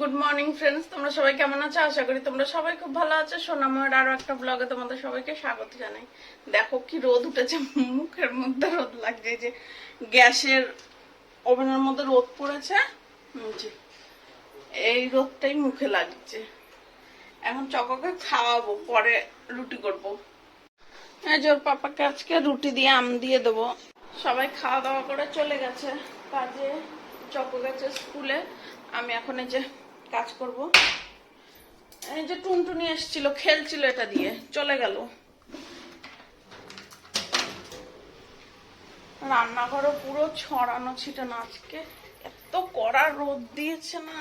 Good morning friends তোমরা সবাই কেমন আছো? আশা করি তোমরা সবাই খুব ভালো আছো। সোনাময়ের আরও একটা ব্লগে তোমাদের সবাইকে স্বাগত জানাই। দেখো কি রোদ উঠেছে, মুখের মধ্যে রোদ লাগছে যে গ্যাসের ওভেনের মধ্যে রোদ পড়েছে। এই রোদটাই মুখে লাগছে। এখন চককে খাওয়াবো, পরে রুটি করব। ওর পাপাকে আজকে রুটি দিয়ে আম দিয়ে দেবো। সবাই খাওয়া দাওয়া করে চলে গেছে। কাজে চকো গেছে স্কুলে। আমি এখন এই যে কাজ করব। এই যে টুনটুনি এসেছিল খেলছিল এটা দিয়ে, চলে গেল। রান্নাঘরও পুরো ছড়ানো ছিটানো আজকে। এত কড়া রোদ দিয়েছে না।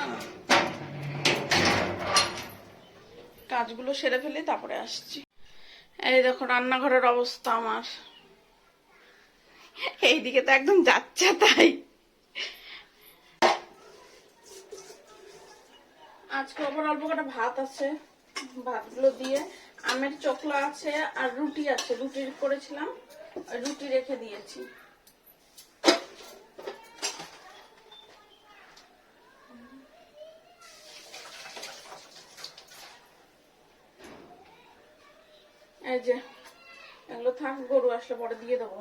কাজগুলো সেরে ফেলি, তারপরে আসছি। এই দেখো, রান্নাঘরের অবস্থা আমার। এইদিকে তো একদম যাচ্ছে তাই। আজকে ওপর অল্প কটা ভাত আছে। ভাতগুলো দিয়ে আমের চকলা আছে আর রুটি আছে। রুটি করেছিলাম রুটি রেখে দিয়েছি। এই যে, এগুলো থাক, গরু আসলে পরে দিয়ে দেবো।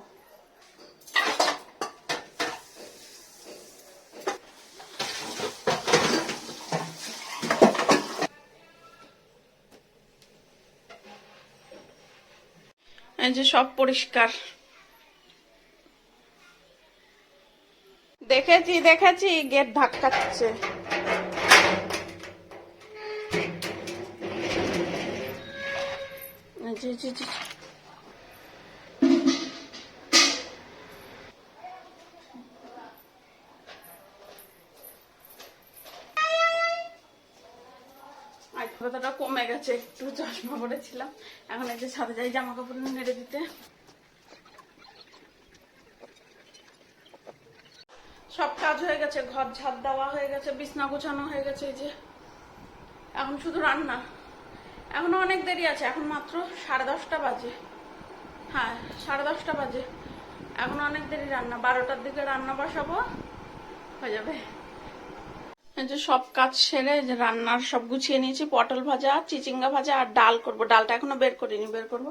যে সব পরিষ্কার। দেখেছি দেখেছি গেট ধাক্কাচ্ছে। জি জি যে, যে। আগ্রহতাটা কমে গেছে, একটু চশমা পরেছিলাম এখন এই যে যাই জামা কাপড় নেড়ে দিতে। সব কাজ হয়ে গেছে, ঘর ঝাড় দেওয়া হয়ে গেছে, বিছনা গোছানো হয়ে গেছে এই যে। এখন শুধু রান্না। এখনও অনেক দেরি আছে, এখন মাত্র সাড়ে দশটা বাজে। হ্যাঁ সাড়ে দশটা বাজে। এখন অনেক দেরি রান্না, বারোটার দিকে রান্না বসাবো, হয়ে যাবে। যে সব কাজ সেরে যে রান্নার সব গুছিয়ে নিয়েছি, পটল ভাজা, চিচিঙ্গা ভাজা আর ডাল করব। ডালটা এখনও বের করিনি, বের করব।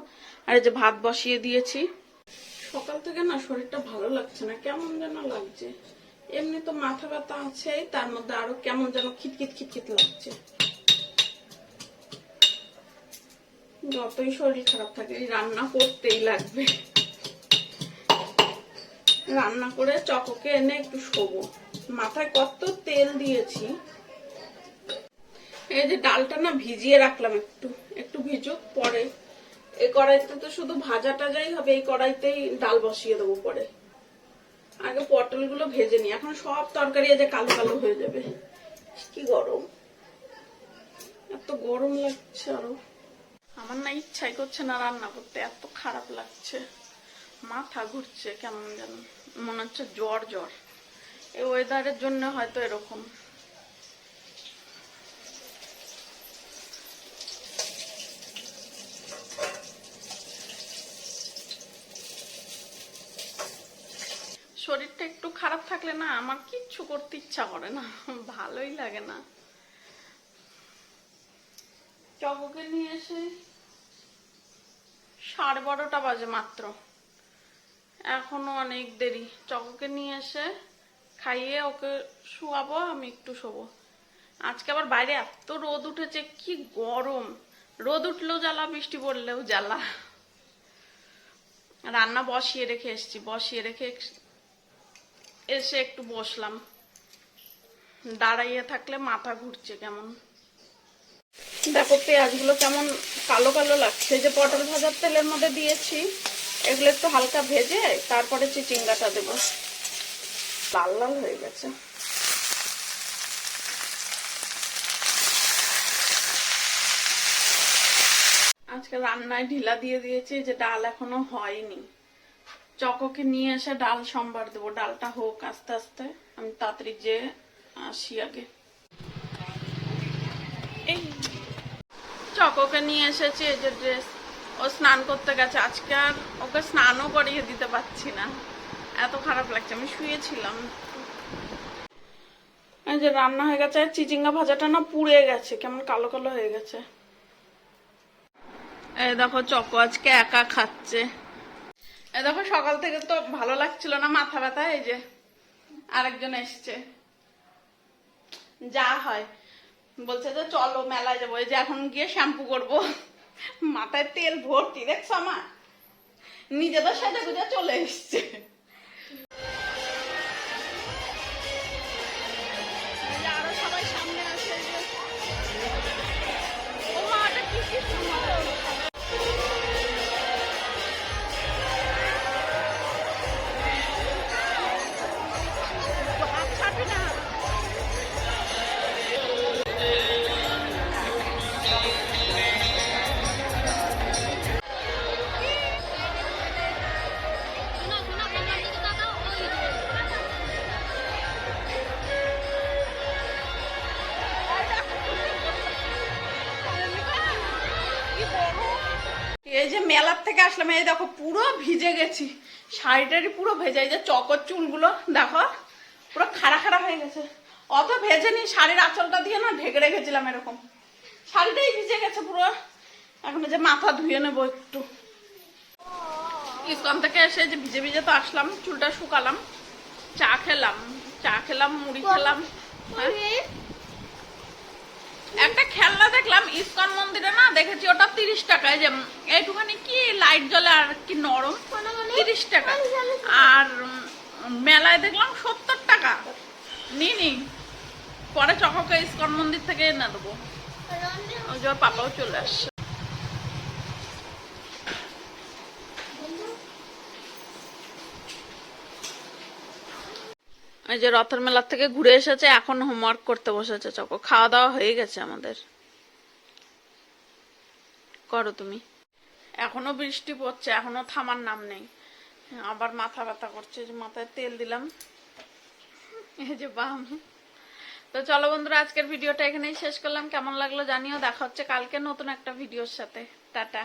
আর এই যে ভাত বসিয়ে দিয়েছি। সকাল থেকে না শরীরটা ভালো লাগছে না, কেমন যেন লাগছে। এমনি তো মাথা ব্যথা আছেই, তার মধ্যে আরও কেমন যেন খিটখিট খিটখিট লাগছে। যতই শরীর খারাপ থাকে রান্না করতেই লাগবে। রান্না করে চককে এনে একটু শোবো। মাথায় কত তেল দিয়েছি। এই যে ডালটা না ভিজিয়ে রাখলাম একটু একটু ভিজুক পরে। এই কড়াইতে তো শুধু ভাজা টাজাই হবে, এই কড়াইতেই ডাল বসিয়ে দেবো পরে। আগে পটলগুলো ভেজে নি এখন সব তরকারি যে কালো কালো হয়ে যাবে। কি গরম। এত গরম লাগছে আরও। আমার না ইচ্ছাই করছে না রান্না করতে, এত খারাপ লাগছে। মাথা ঘুরছে কেমন যেন, মনে হচ্ছে জ্বর জ্বর। এই ওয়েদারের জন্য হয়তো এরকম। শরীরটা একটু খারাপ থাকলে না আমার কিচ্ছু করতে ইচ্ছা করে না, ভালোই লাগে না। চককে নিয়ে এসে সাড়ে বারোটা বাজে মাত্র। এখনও অনেক দেরি। চককে নিয়ে এসে খাইয়ে ওকে শুয়াবো, আমি একটু শোবো। আজকে আবার বাইরে এত রোদ উঠেছে, কি গরম। রোদ উঠলেও জ্বালা, বৃষ্টি পড়লেও জ্বালা। রান্না বসিয়ে রেখে এসেছি, বসিয়ে রেখে এসে একটু বসলাম। দাঁড়াইয়ে থাকলে মাথা ঘুরছে কেমন। দেখো, পেঁয়াজগুলো কেমন কালো কালো লাগছে। যে পটল ভাজার তেলের মধ্যে দিয়েছি, এগুলো একটু হালকা ভেজে তারপরে চিচিঙ্গাটা দেবো। লাল লাল হয়ে গেছে। আজকে রান্নায় ঢিলা দিয়ে দিয়েছি, যে ডাল এখনও হয়নি। চককে নিয়ে এসে ডাল সম্বার দেবো। ডালটা হোক আস্তে আস্তে, আমি তাড়াতাড়ি যে আসি আগে। এই চককে নিয়ে এসেছি, এই যে ড্রেস ও স্নান করতে গেছে। আজকে আর ওকে স্নানও করিয়ে দিতে পারছি না। এত খারাপ লাগছে আমি শুয়েছিলাম। এই যে রান্না হয়ে গেছে আর চিচিঙ্গা ভাজাটা না পুড়ে গেছে কেমন কালো কালো হয়ে গেছে। এই দেখো চকো আজকে একা খাচ্ছে। এই দেখো সকাল থেকে তো ভালো লাগছিল না মাথা ব্যথা এই যে আরেকজন এসছে। যা হয়। বলছে যে চলো মেলায় যাব এই যে এখন গিয়ে শ্যাম্পু করব। মাথায় তেল ভর্তি দেখছ আমার? নিজেদের সাথে গুজে চলে এসছে। মেলার থেকে আসলাম, এই দেখো পুরো ভিজে গেছি। শাড়িটারি পুরো ভেজে যে চকর চুলগুলো, দেখো, পুরো খাড়া খাড়া হয়ে গেছে। অত ভেজে নি শাড়ির আঁচলটা দিয়ে না ঢেকে রেখেছিলাম এরকম। শাড়িটাই ভিজে গেছে পুরো। এখন যে মাথা ধুয়ে নেব একটু। ইস্কন থেকে এসে যে ভিজে ভিজে তো আসলাম, চুলটা শুকালাম। চা খেলাম চা খেলাম, মুড়ি খেলাম। হ্যাঁ একটা খেলনা দেখলাম ইস্কন মন্দিরে না দেখেছি ওটা তিরিশ টাকায় যে এইটুখানি কি লাইট জ্বলে আর কি নরম? তিরিশ টাকা। আর মেলায় দেখলাম সত্তর টাকা। নি নি। পরে চককে ইস্কন মন্দির থেকে এনে দেবো। ওই জন্য পাপাও চলে আসছে। এই যে রথের মেলার থেকে ঘুরে এসেছে, এখন হোমওয়ার্ক করতে বসেছে চকো। খাওয়া দাওয়া হয়ে গেছে আমাদের। করো তুমি। এখনও বৃষ্টি পড়ছে, এখনও থামার নাম নেই। আবার মাথা ব্যথা করছে, যে মাথায় তেল দিলাম। এই যে বাম। তো চলো বন্ধুরা, আজকের ভিডিওটা এখানেই শেষ করলাম। কেমন লাগল জানিও, দেখা হচ্ছে কালকে নতুন একটা ভিডিওর সাথে। টাটা।